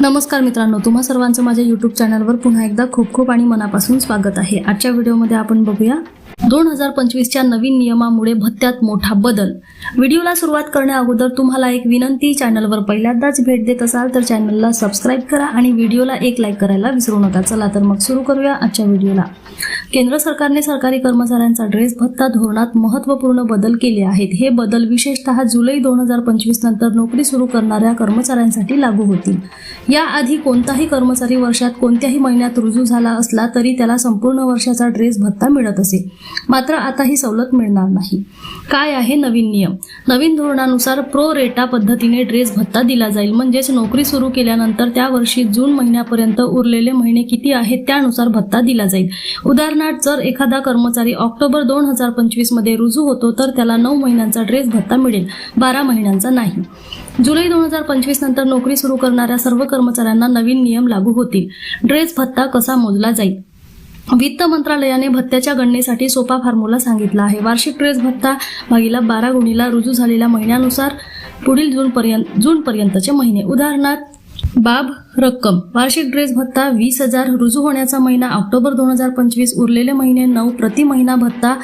नमस्कार मित्रांनो तुम्हा सर्वांचं माझ्या यूट्यूब चॅनलवर पुन्हा एकदा खूप खूप आणि मनापासून स्वागत आहे. आजच्या व्हिडिओमध्ये आपण बघूया दोन हजार पंचवीसच्या नवीन नियमामुळे भत्त्यात मोठा बदल. व्हिडिओला सुरुवात करण्या अगोदर तुम्हाला एक विनंती चॅनलवर पहिल्यांदाच भेट देत असाल तर चॅनलला सबस्क्राईब करा आणि व्हिडिओला एक लाईक करायला विसरू नका. चला तर मग सुरू करूया आजच्या व्हिडिओला. केंद्र सरकारने सरकारी कर्मचाऱ्यांचा ड्रेस भत्ता धोरणात महत्त्वपूर्ण बदल केले आहेत. हे बदल विशेषतः जुलै दोन हजार पंचवीस नंतर नोकरी सुरू करणाऱ्या कर्मचाऱ्यांसाठी लागू होतील. याआधी कोणताही कर्मचारी वर्षात कोणत्याही महिन्यात रुजू झाला असला तरी त्याला संपूर्ण वर्षाचा ड्रेस भत्ता मिळत असे. मात्र आता ही सवलत मिळणार नाही. काय आहे नवीन नियम? नवीन धोरणानुसार प्रो रेटा पद्धतीने ड्रेस भत्ता दिला जाईल. म्हणजेच नोकरी सुरू केल्यानंतर त्या वर्षी जून महिन्यापर्यंत उरलेले महिने किती आहेत त्यानुसार भत्ता दिला जाईल. उदाहरण उदाहरणार्थ जर एखादा कर्मचारी ऑक्टोबर दोन हजार पंचवीसमध्ये रुजू होतो तर त्याला नऊ महिन्यांचा ड्रेस भत्ता मिळेल बारा महिन्यांचा नाही. जुलै दोन हजार पंचवीस नंतर नोकरी सुरू करणाऱ्या सर्व कर्मचाऱ्यांना नवीन नियम लागू होतील. ड्रेस भत्ता कसा मोजला जाईल? वित्त मंत्रालयाने भत्त्याच्या गणनेसाठी सोपा फॉर्म्युला सांगितला आहे. वार्षिक ड्रेस भत्ता भागीला बारा गुणीला रुजू झालेल्या महिन्यानुसार पुढील जूनपर्यंत जूनपर्यंतचे महिने. उदाहरणार्थ बाब रक्कम. वार्षिक ड्रेस भत्ता वीस हजार रुजू होण्याचा महिना ऑक्टोबर दोन हजार पंचवीस उरलेले महिने नऊ प्रति महिना भत्ता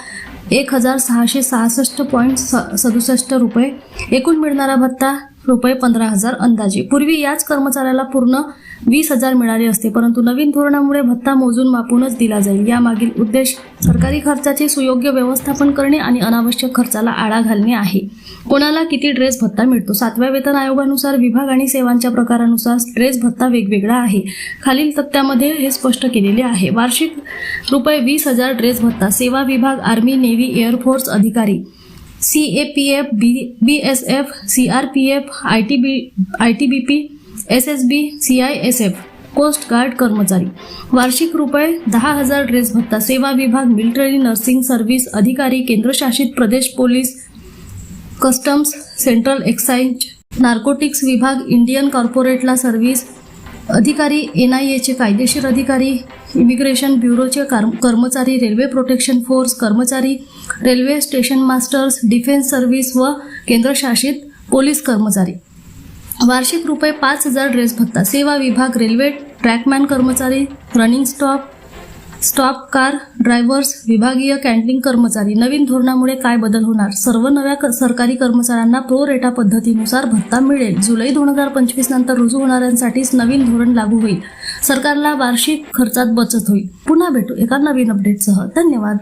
एक हजार सहाशे सहासष्ट पॉईंट सदुसष्ट रुपये. एकूण मिळणारा भत्ता रुपये पंधरा हजार अंदाजे. पूर्वी याच कर्मचाऱ्याला पूर्ण वीस हजार मिळाले असते परंतु नवीन धोरणामुळे भत्ता मोजून मापूनच दिला जाईल. यामागील उद्देश सरकारी खर्चाचे सुयोग्य व्यवस्थापन करणे आणि अनावश्यक खर्चाला आळा घालणे आहे. कोणाला किती ड्रेस भत्ता मिळतो? सातव्या वेतन आयोगानुसार विभाग आणि सेवांच्या प्रकारानुसार ड्रेस भत्ता वेगवेगळा आहे. खालील तक्त्यामध्ये हे स्पष्ट केलेले आहे. वार्षिक रुपये वीस हजार ड्रेस भत्ता. सेवा विभाग आर्मी नेव्ही एअरफोर्स अधिकारी. C A P F B B S F C R P F I T B I T B P S S B C I S F coast guard कर्मचारी. वार्षिक रुपये दहा हजार dress भत्ता. सेवा विभाग military nursing service अधिकारी केंद्रशासित प्रदेश police customs central excise narcotics विभाग इंडियन कॉर्पोरेटला सर्व्हिस. अधिकारी एन आय एचे कायदेशीर अधिकारी इमिग्रेशन ब्युरोचे कार कर्मचारी रेल्वे प्रोटेक्शन फोर्स कर्मचारी railway station masters defence service व केंद्रशासित पोलीस कर्मचारी. वार्षिक रुपये पाच हजार ड्रेस भत्ता. सेवा विभाग रेल्वे ट्रॅकमॅन कर्मचारी running stop stop car drivers विभागीय कॅन्टीन कर्मचारी नवीन धोरणामुळे काय बदल होणार? सर्व नव्या क- सरकारी कर्मचाऱ्यांना प्रो रेटा पद्धतीनुसार भत्ता मिळेल. जुलै दोन हजार पंचवीस नंतर रुजू होणाऱ्यांसाठीच नवीन धोरण लागू होईल. सरकारला वार्षिक खर्चात बचत होईल. पुन्हा भेटू एका नवीन अपडेटसह धन्यवाद.